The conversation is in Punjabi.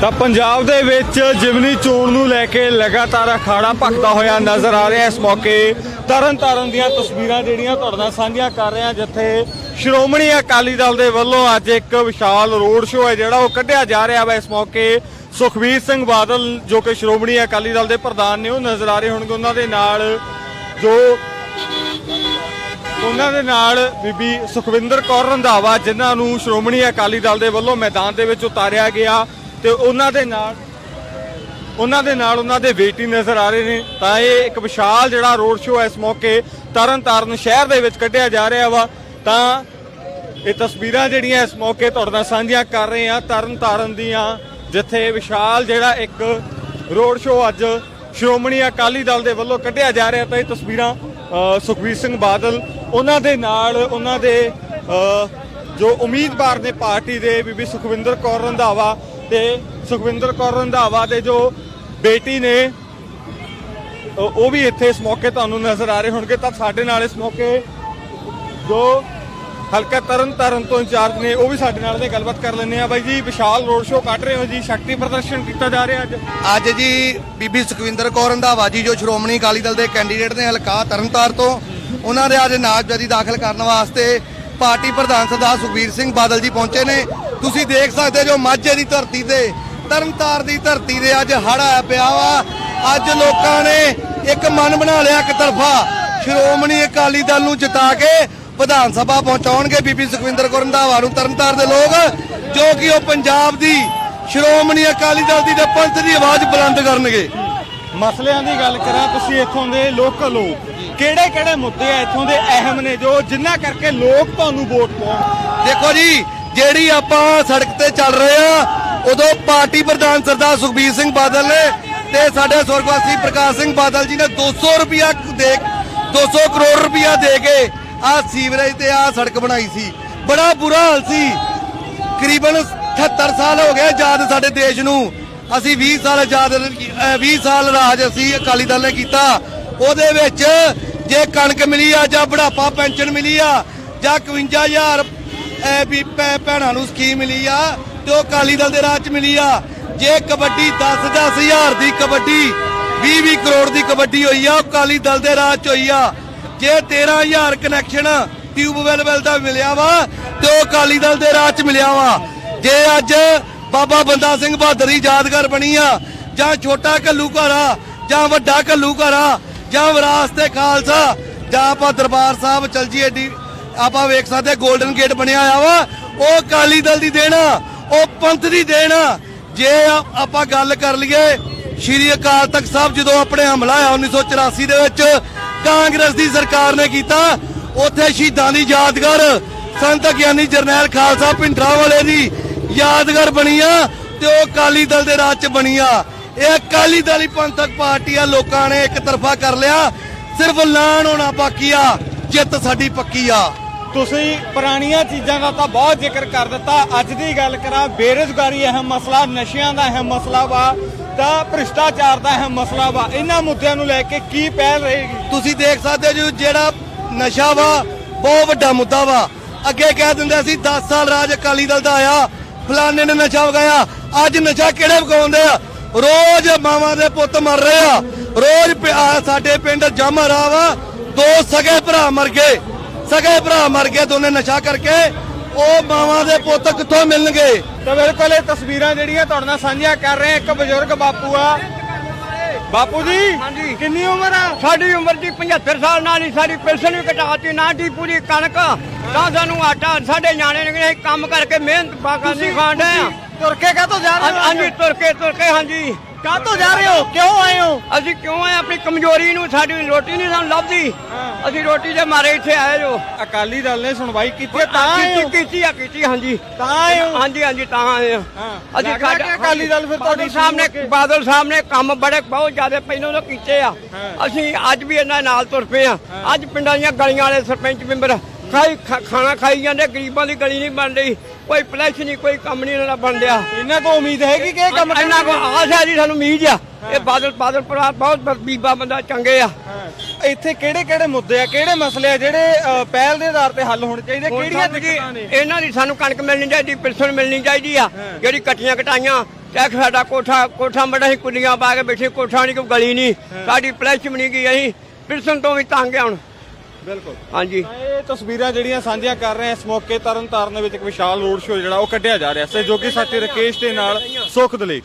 ਤਾਂ ਪੰਜਾਬ ਦੇ ਵਿੱਚ ਜਿਮਨੀ ਚੋਣ ਨੂੰ ਲੈ ਕੇ ਲਗਾਤਾਰ ਅਖਾੜਾ ਭਖਦਾ ਹੋਇਆ ਨਜ਼ਰ ਆ ਰਿਹਾ ਇਸ ਮੌਕੇ ਤਰਨ ਤਾਰਨ ਦੀਆਂ ਤਸਵੀਰਾਂ ਜਿਹੜੀਆਂ ਤੁਹਾਡੇ ਨਾਲ ਸਾਂਝੀਆਂ ਕਰ ਰਹੇ ਹਾਂ ਜਿੱਥੇ ਸ਼੍ਰੋਮਣੀ ਅਕਾਲੀ ਦਲ ਦੇ ਵੱਲੋਂ ਅੱਜ ਇੱਕ ਵਿਸ਼ਾਲ ਰੋਡ ਸ਼ੋਅ ਹੈ ਜਿਹੜਾ ਉਹ ਕੱਢਿਆ ਜਾ ਰਿਹਾ ਵਾ। ਇਸ ਮੌਕੇ ਸੁਖਬੀਰ ਸਿੰਘ ਬਾਦਲ ਜੋ ਕਿ ਸ਼੍ਰੋਮਣੀ ਅਕਾਲੀ ਦਲ ਦੇ ਪ੍ਰਧਾਨ ਨੇ, ਉਹ ਨਜ਼ਰ ਆ ਰਹੇ ਹੋਣਗੇ। ਉਹਨਾਂ ਦੇ ਨਾਲ ਜੋ ਉਹਨਾਂ ਦੇ ਨਾਲ ਬੀਬੀ ਸੁਖਵਿੰਦਰ ਕੌਰ ਰੰਧਾਵਾ, ਜਿਨ੍ਹਾਂ ਨੂੰ ਸ਼੍ਰੋਮਣੀ ਅਕਾਲੀ ਦਲ ਦੇ ਵੱਲੋਂ ਮੈਦਾਨ ਦੇ ਵਿੱਚ ਉਤਾਰਿਆ ਗਿਆ। ਤੇ ਉਹਨਾਂ ਦੇ ਨਾਲ, ਉਹਨਾਂ ਦੇ ਨਾਲ ਉਹਨਾਂ ਦੇ ਬੇਟੀ ਨਜ਼ਰ ਆ ਰਹੇ ਨੇ। ਤਾਂ ਇਹ ਇੱਕ ਵਿਸ਼ਾਲ ਜਿਹੜਾ ਰੋਡ ਸ਼ੋਅ ਇਸ ਮੌਕੇ ਤਰਨ ਤਾਰਨ ਸ਼ਹਿਰ ਦੇ ਵਿੱਚ ਕੱਢਿਆ ਜਾ ਰਿਹਾ ਵਾ। ਤਾਂ ਇਹ ਤਸਵੀਰਾਂ ਜਿਹੜੀਆਂ ਇਸ ਮੌਕੇ ਤੁਹਾਡੇ ਨਾਲ ਸਾਂਝੀਆਂ ਕਰ ਰਹੇ ਆ ਤਰਨ ਤਾਰਨ ਦੀਆਂ, ਜਿੱਥੇ ਵਿਸ਼ਾਲ ਜਿਹੜਾ ਇੱਕ ਰੋਡ ਸ਼ੋਅ ਅੱਜ ਸ਼੍ਰੋਮਣੀ ਅਕਾਲੀ ਦਲ ਦੇ ਵੱਲੋਂ ਕੱਢਿਆ ਜਾ ਰਿਹਾ। ਤਾਂ ਇਹ ਤਸਵੀਰਾਂ ਸੁਖਬੀਰ ਸਿੰਘ ਬਾਦਲ, ਉਹਨਾਂ ਦੇ ਨਾਲ ਉਹਨਾਂ ਦੇ ਜੋ ਉਮੀਦਵਾਰ ਨੇ ਪਾਰਟੀ ਦੇ, ਬੀਬੀ ਸੁਖਵਿੰਦਰ ਕੌਰ ਰੰਧਾਵਾ ਤੇ ਸੁਖਵਿੰਦਰ ਕੌਰ ਰੰਧਾਵਾ ਦੇ ਜੋ ਬੇਟੀ ਨੇ ਉਹ ਵੀ ਇੱਥੇ ਇਸ ਮੌਕੇ ਤੁਹਾਨੂੰ ਨਜ਼ਰ ਆ ਰਹੇ ਹੋਣਗੇ। ਤਾਂ ਸਾਡੇ ਨਾਲ ਇਸ ਮੌਕੇ ਜੋ ਹਲਕਾ ਤਰਨ ਤਾਰਨ ਤੋਂ ਇੰਚਾਰਜ ਨੇ, ਉਹ ਵੀ ਸਾਡੇ ਨਾਲ ਦੇ ਗੱਲਬਾਤ ਕਰ ਲੈਂਦੇ ਆ ਬਾਈ ਜੀ, ਵਿਸ਼ਾਲ ਰੋਡ ਸ਼ੋਅ ਕੱਢ ਰਹੇ ਹੋ ਜੀ। ਸ਼ਕਤੀ ਪ੍ਰਦਰਸ਼ਨ ਕੀਤਾ ਜਾ ਰਿਹਾ ਅੱਜ। ਅੱਜ ਜੀ ਬੀਬੀ ਸੁਖਵਿੰਦਰ ਕੌਰ ਰੰਧਾਵਾ ਜੀ, ਜੋ ਸ਼੍ਰੋਮਣੀ ਅਕਾਲੀ ਦਲ ਦੇ ਕੈਂਡੀਡੇਟ ਨੇ ਹਲਕਾ ਤਰਨਤਾਰ ਤੋਂ, ਉਹਨਾਂ ਦੇ ਅੱਜ ਨਾਮਜ਼ਦਗੀ ਦਾਖਲ ਕਰਨ ਵਾਸਤੇ ਪਾਰਟੀ ਪ੍ਰਧਾਨ ਸਰਦਾਰ ਸੁਖਬੀਰ ਸਿੰਘ ਬਾਦਲ ਜੀ ਪਹੁੰਚੇ ਨੇ। ਤੁਸੀਂ ਦੇਖ ਸਕਦੇ ਜੋ ਮਾਝੇ ਦੀ ਧਰਤੀ ਤੇ ਤਰਨਤਾਰ ਦੀ ਧਰਤੀ ਤੇ ਅੱਜ ਆਇਆ ਪਿਆ ਵਾ। ਅੱਜ ਲੋਕਾਂ ਨੇ ਇੱਕ ਮਨ ਬਣਾ ਲਿਆ ਇੱਕ ਤਰਫਾ। ਸ਼੍ਰੋਮਣੀ ਅਕਾਲੀ ਦਲ ਨੂੰ ਜਿਤਾ ਕੇ ਵਿਧਾਨ ਸਭਾ ਪਹੁੰਚਾਉਣਗੇ ਬੀਬੀ ਸੁਖਵਿੰਦਰ ਕੌਰ ਰੰਧਾਵਾ ਨੂੰ। ਤਰਨਤਾਰ ਦੇ ਲੋਕ ਜੋ ਕਿ ਉਹ ਪੰਜਾਬ ਦੀ ਸ਼੍ਰੋਮਣੀ ਅਕਾਲੀ ਦਲ ਦੀ ਤੇ ਪੰਥ ਦੀ ਆਵਾਜ਼ ਬੁਲੰਦ ਕਰਨਗੇ। ਮਸਲਿਆਂ ਦੀ ਗੱਲ ਕਰਾਂ ਤੁਸੀਂ ਇੱਥੋਂ ਦੇ ਲੋਕਲ ਹੋ। ਕਿਹੜੇ ਕਿਹੜੇ ਮੁੱਦੇ ਆ ਇੱਥੋਂ ਦੇ ਅਹਿਮ ਨੇ ਜੋ ਜਿੰਨਾ ਕਰਕੇ ਲੋਕ ਤੁਹਾਨੂੰ ਵੋਟ ਪਾਉਣ? ਦੇਖੋ ਜੀ ਜਿਹੜੀ ਆਪਾਂ ਸੜਕ ਤੇ ਚੱਲ ਰਹੇ ਆ, ਉਦੋਂ ਪਾਰਟੀ ਪ੍ਰਧਾਨ ਸਰਦਾਰ ਸੁਖਬੀਰ ਸਿੰਘ ਬਾਦਲ ਨੇ ਤੇ ਸਾਡੇ ਸਵਰਗਵਾਸੀ ਪ੍ਰਕਾਸ਼ ਸਿੰਘ ਬਾਦਲ ਜੀ ਨੇ 200 ਰੁਪਿਆ ਦੇ 200 ਕਰੋੜ ਰੁਪਿਆ ਦੇ ਕੇ ਆ ਸੀਵਰੇਜ ਤੇ ਆ ਸੜਕ ਬਣਾਈ ਸੀ। ਬੜਾ ਬੁਰਾ ਹਾਲ ਸੀ। ਕਰੀਬਨ 78 ਸਾਲ ਹੋ ਗਏ ਆਜ਼ਾਦ ਸਾਡੇ ਦੇਸ਼ ਨੂੰ। ਅਸੀਂ 20 ਸਾਲ ਆਜ਼ਾਦ ਅਹ 20 ਸਾਲ ਰਾਜ ਅਸੀਂ ਅਕਾਲੀ ਦਲ ਨੇ ਕੀਤਾ। ਉਹਦੇ ਵਿੱਚ ਜੇ ਕਣਕ ਮਿਲੀ ਆ ਜਾਂ ਬੁਢਾਪਾ ਪੈਨਸ਼ਨ ਮਿਲੀ ਆ ਜਾਂ 51000 ਅਹ ਵੀ ਭੈਣਾਂ ਨੂੰ ਸਕੀਮ ਮਿਲੀ ਆ ਤੇ ਉਹ ਅਕਾਲੀ ਦਲ ਦੇ ਰਾਜ ਚ ਮਿਲੀ ਆ। ਜੇ ਕਬੱਡੀ 10 10 ਹਜ਼ਾਰ ਦੀ ਕਬੱਡੀ 20 20 ਕਰੋੜ ਦੀ ਕਬੱਡੀ ਹੋਈ ਆ, ਉਹ ਅਕਾਲੀ ਦਲ ਦੇ ਰਾਜ ਚ ਹੋਈ ਆ। ਜੇ 13000 ਕਨੈਕਸ਼ਨ ਟਿਊਬਵੈਲ ਵੈਲ ਦਾ ਮਿਲਿਆ ਵਾ ਤੇ ਉਹ ਅਕਾਲੀ ਦਲ ਦੇ ਰਾਜ ਚ ਮਿਲਿਆ ਵਾ। ਜੇ ਅੱਜ ਬਾਬਾ ਬੰਦਾ ਸਿੰਘ ਬਹਾਦਰ ਯਾਦਗਾਰ ਬਣੀ ਆ, ਜਾਂ ਛੋਟਾ ਘੱਲੂ ਘਰਾ ਜਾਂ ਵੱਡਾ ਘੱਲੂ ਘਰਾ ਜਾਂ ਵਿਰਾਸਤੇ ਖਾਲਸਾ, ਜਾਂ ਆਪਾਂ ਦਰਬਾਰ ਸਾਹਿਬ ਚਲ ਜੀ ਏਡੀ ਆਪਾਂ ਵੇਖ ਸਕਦੇ 골ਡਨ ਗੇਟ ਬਣਿਆ ਹੋਇਆ ਵਾ। ਉਹ ਅਕਾਲੀ ਦਲ ਦੀ ਦੇਣਾ, ਉਹ ਪੰਥ ਦੀ ਦੇਣਾ। ਜੇ ਆਪਾਂ ਗੱਲ ਕਰ ਲਈਏ, ਸ਼੍ਰੀ ਅਕਾਲ ਤਖਤ ਸਾਹਿਬ ਜਦੋਂ ਆਪਣੇ ਹਮਲਾ ਆਇਆ 1984 ਦੇ ਵਿੱਚ, ਕਾਂਗਰਸ ਦੀ ਸਰਕਾਰ ਨੇ ਕੀਤਾ। ਉੱਥੇ ਸ਼ਹੀਦਾਂ ਦੀ ਯਾਦਗਾਰ, ਸੰਤ ਗਿਆਨੀ ਜਰਨੈਲ ਖਾਲਸਾ ਪਿੰਡਰਾ ਵਾਲੇ ਦੀ ਯਾਦਗਾਰ ਬਣੀ ਆ ਤੇ ਉਹ ਅਕਾਲੀ ਦਲ ਦੇ ਰਾਜ ਚ ਬਣੀ ਆ। ਇਹ ਅਕਾਲੀ ਦਲ ਹੀ ਪੰਥਕ ਪਾਰਟੀ ਆ, ਲੋਕਾਂ ਨੇ ਇੱਕ ਤਰਫਾ ਕਰ ਲਿਆ। ਸਿਰਫ ਲਾਣ ਹੋਣਾ ਬਾਕੀ ਆ, ਜਿੱਤ ਸਾਡੀ ਪੱਕੀ ਆ। ਤੁਸੀਂ ਪੁਰਾਣੀਆਂ ਚੀਜ਼ਾਂ ਦਾ ਤਾਂ ਬਹੁਤ ਜ਼ਿਕਰ ਕਰ ਦਿੱਤਾ। ਅੱਜ ਦੀ ਗੱਲ ਕਰਾਂ, ਬੇਰੁਜ਼ਗਾਰੀ ਅਹਿਮ ਮਸਲਾ, ਨਸ਼ਿਆਂ ਦਾ ਅਹਿਮ ਮਸਲਾ ਵਾ, ਤਾਂ ਭ੍ਰਿਸ਼ਟਾਚਾਰ ਦਾ ਅਹਿਮ ਮਸਲਾ ਵਾ। ਇਹਨਾਂ ਮੁੱਦਿਆਂ ਨੂੰ ਲੈ ਕੇ ਕੀ ਪਹਿਲ ਰਹੇਗੀ? ਤੁਸੀਂ ਦੇਖ ਸਕਦੇ ਹੋ ਜੀ, ਜਿਹੜਾ ਨਸ਼ਾ ਵਾ, ਬਹੁਤ ਵੱਡਾ ਮੁੱਦਾ ਵਾ। ਅੱਗੇ ਕਹਿ ਦਿੰਦੇ ਸੀ 10 ਸਾਲ ਰਾਜ ਅਕਾਲੀ ਦਲ ਦਾ ਆਇਆ, ਫਲਾਣੇ ਨੇ ਨਸ਼ਾ ਵਗਾਇਆ। ਅੱਜ ਨਸ਼ਾ ਕਿਹੜੇ ਵਗਾਉਂਦੇ ਆ? ਰੋਜ਼ ਮਾਵਾਂ ਦੇ ਪੁੱਤ ਮਰ ਰਹੇ ਆ। ਰੋਜ਼ ਸਾਡੇ ਪਿੰਡ ਜਮਰਾ ਵਾ, ਦੋ ਸਗੇ ਭਰਾ ਮਰ ਗਏ। ਸਗੇ ਭਰਾ ਮਰ ਗਏ ਦੋਨੇ ਨਸ਼ਾ ਕਰਕੇ। ਉਹ ਮਾਵਾਂ ਦੇ ਪੁੱਤ ਕਿੱਥੋਂ ਮਿਲਣਗੇ? ਤਾਂ ਬਿਲਕੁਲ ਇਹ ਤਸਵੀਰਾਂ ਜਿਹੜੀਆਂ ਤੁਹਾਡੇ ਨਾਲ ਸਾਂਝੀਆਂ ਕਰ ਰਹੇ। ਇੱਕ ਬਜ਼ੁਰਗ ਬਾਪੂ ਆ। ਬਾਪੂ ਜੀ ਹਾਂਜੀ। ਕਿੰਨੀ ਉਮਰ ਆ? ਸਾਡੀ ਉਮਰ ਦੀ 75 ਸਾਲ ਨਾਲ ਹੀ ਸਾਡੀ ਪੈਨਸ਼ਨ ਵੀ ਕਟਾਤੀ ਨਾ ਦੀ ਪੂਰੀ ਕਣਕ ਤਾਂ ਸਾਨੂੰ ਆਟਾ। ਸਾਡੇ ਨਿਆਣੇ ਨੇ ਕੰਮ ਕਰਕੇ ਮਿਹਨਤ ਬਾਕਾਂ ਦੀ ਖਾਂਦੇ ਆ। ਤੁਰ ਕੇ ਕਾਹਤੋਂ ਜਾ ਰਹੇ ਹੋ ਹਾਂਜੀ ਤੁਰ ਕੇ ਤੁਰ ਕੇ ਹਾਂਜੀ। ਕਾਹਤੋਂ ਜਾ ਰਹੇ ਹੋ? ਕਿਉਂ ਆਏ ਹੋ? ਅਸੀਂ ਕਿਉਂ ਆਏ? ਆਪਣੀ ਕਮਜ਼ੋਰੀ ਨੂੰ ਸਾਡੀ ਰੋਟੀ ਨਹੀਂ ਸਾਨੂੰ ਲੱਭਦੀ। ਅਸੀਂ ਰੋਟੀ ਦੇ ਮਾਰੇ ਇੱਥੇ ਆਏ ਜੋ। ਅਕਾਲੀ ਦਲ ਨੇ ਸੁਣਵਾਈ ਕੀਤੀ ਤਾਂ ਕੀਤੀ ਕੀਤੀ ਆ ਕੀਤੀ ਹਾਂਜੀ। ਤਾਂ ਆਏ ਹੋ? ਹਾਂਜੀ ਹਾਂਜੀ ਤਾਂ ਆਏ ਹਾਂ। ਲੱਗਦਾ ਕਿ ਅਕਾਲੀ ਦਲ ਫਿਰ ਤੁਹਾਡੀ ਕਿ- ਬਾਦਲ ਸਾਹਿਬ ਨੇ ਕੰਮ ਬੜੇ ਬਹੁਤ ਜ਼ਿਆਦਾ ਪਹਿਲਾਂ ਤੋਂ ਕੀਤੇ ਆ। ਅਸੀਂ ਅੱਜ ਵੀ ਇਹਨਾਂ ਨਾਲ ਤੁਰ ਪਏ ਆ। ਅੱਜ ਪਿੰਡਾਂ ਦੀਆਂ ਗਲੀਆਂ ਵਾਲੇ ਸਰਪੰਚ ਮੈਂਬਰ ਖਾਈ ਖਾਣਾ ਖਾਈ ਜਾਂਦੇ ਗਰੀਬਾਂ ਦੀ ਗਲੀ ਨਹੀਂ ਬਣ ਰਹੀ। ਕੋਈ ਪਲੈਸ਼ ਨਹੀਂ ਕੋਈ ਕੰਮ ਨਹੀਂ ਇਹਨਾਂ ਦਾ ਬਣ ਰਿਹਾ ਇਹਨਾਂ ਤੋਂ ਉਮੀਦ ਹੈ ਕਿ ਇਹ ਕੰਮ ਇਹਨਾਂ ਕੋ ਆਸ ਹੈ ਜੀ ਸਾਨੂੰ ਉਮੀਦ ਆ। ਇਹ ਬਾਦਲ ਬਾਦਲ ਪਰਿਵਾਰ ਬਹੁਤ ਬੀਬਾ ਬੰਦਾ ਚੰਗੇ ਆ। ਇੱਥੇ ਕਿਹੜੇ ਕਿਹੜੇ ਮੁੱਦੇ ਆ? ਕਿਹੜੇ ਮਸਲੇ ਆ ਜਿਹੜੇ ਅ, ਪਹਿਲ ਦੇ ਆਧਾਰ ਤੇ ਹੱਲ ਹੋਣੇ ਚਾਹੀਦੇ? ਕਿਹੜੀਆਂ ਦਿੱਕਤਾਂ ਨੇ? ਇਹਨਾਂ ਦੀ ਸਾਨੂੰ ਕਣਕ ਮਿਲਣੀ ਚਾਹੀਦੀ ਪੈਨਸ਼ਨ ਮਿਲਣੀ ਚਾਹੀਦੀ ਆ। ਜਿਹੜੀ ਕੱਟੀਆਂ ਕਟਾਈਆਂ ਚਾਹੇ ਸਾਡਾ ਕੋਠਾ ਕੋਠਾ ਮੜਾ ਹੀ ਕੁੰਡੀਆਂ ਪਾ ਕੇ ਬੈਠੇ ਕੋਠਾ ਨਹੀਂ ਕੋਈ ਗਲੀ ਨਹੀਂ ਸਾਡੀ ਪਲੈਸ਼ ਨਹੀਂ ਗਈ ਅਸੀਂ ਪਿਰਸਨ ਤੋਂ ਵੀ ਤੰਗ ਆ ਹੁਣ। ਬਿਲਕੁਲ। ਹਾਂਜੀ। ਇਹ ਤਸਵੀਰਾਂ ਜਿਹੜੀਆਂ ਸਾਂਝੀਆਂ ਕਰ ਰਹੇ ਹਾਂ ਇਸ ਮੌਕੇ ਤਰਨ ਤਾਰਨ ਦੇ ਵਿੱਚ ਇੱਕ ਵਿਸ਼ਾਲ ਰੋਡ ਸ਼ੋਅ ਜਿਹੜਾ ਉਹ ਕੱਢਿਆ ਜਾ ਰਿਹਾ ਸਹਿਯੋਗੀ ਸਾਥੀ ਰਕੇਸ਼ ਦੇ ਨਾਲ ਸੁਖ ਦਲੇਖ